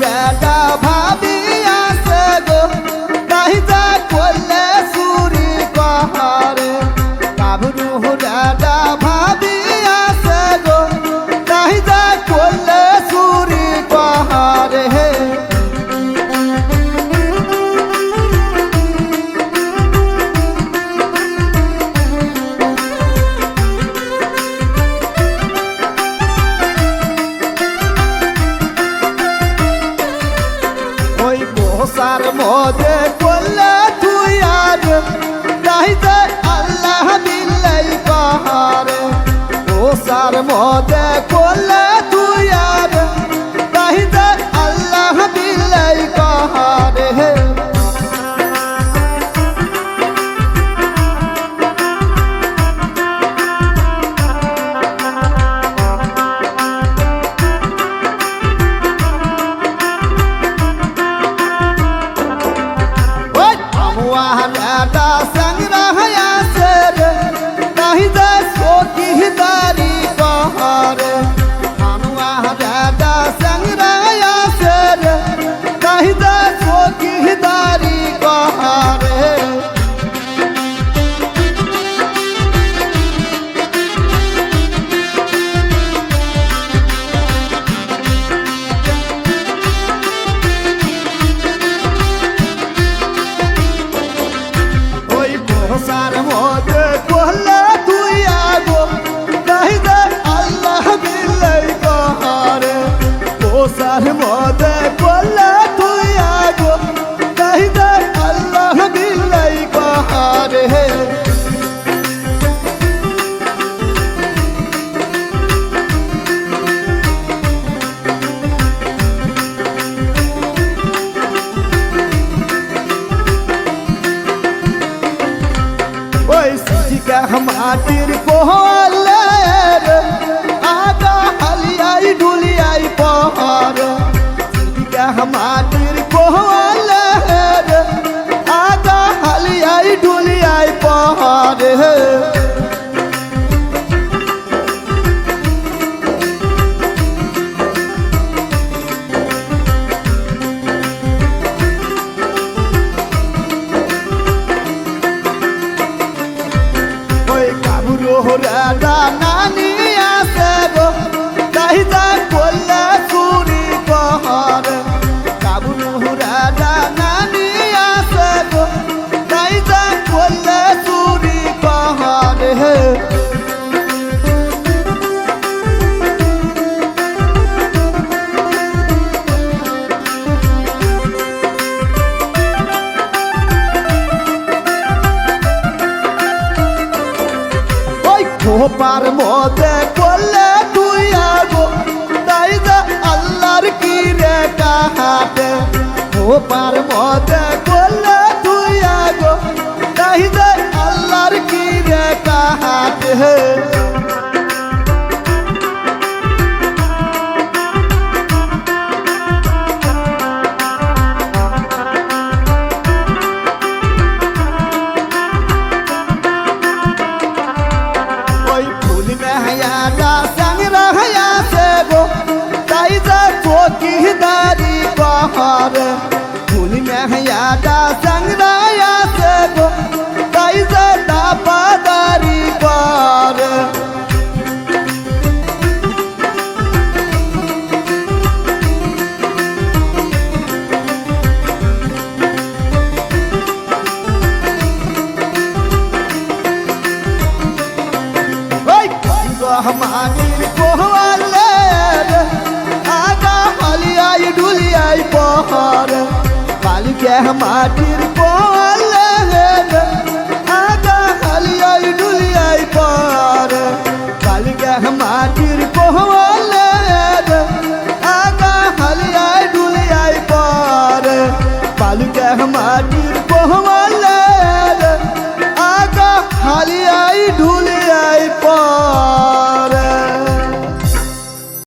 rather কাটা સારવો জিগাহ মাটির পোহলের আগা হালিয়াই ডুলিয়াই পহর জিগাহ মাটির পোহলের তোরা জানানি পার মতে করলে তুই আগো। তাই যে আল্লাহর কি রে কাহাতে। ও পার মতে করলে তুই আগো। তাই যে আল্লাহর কি রে কাহাতে। করে। ভুল মেহায়া বুকে মাটির পলে আগা হালিয়াই ডুলিয়াই পর কালকে মাটির পলে আগা হালিয়াই ডুলিয়াই পর কালকে মাটির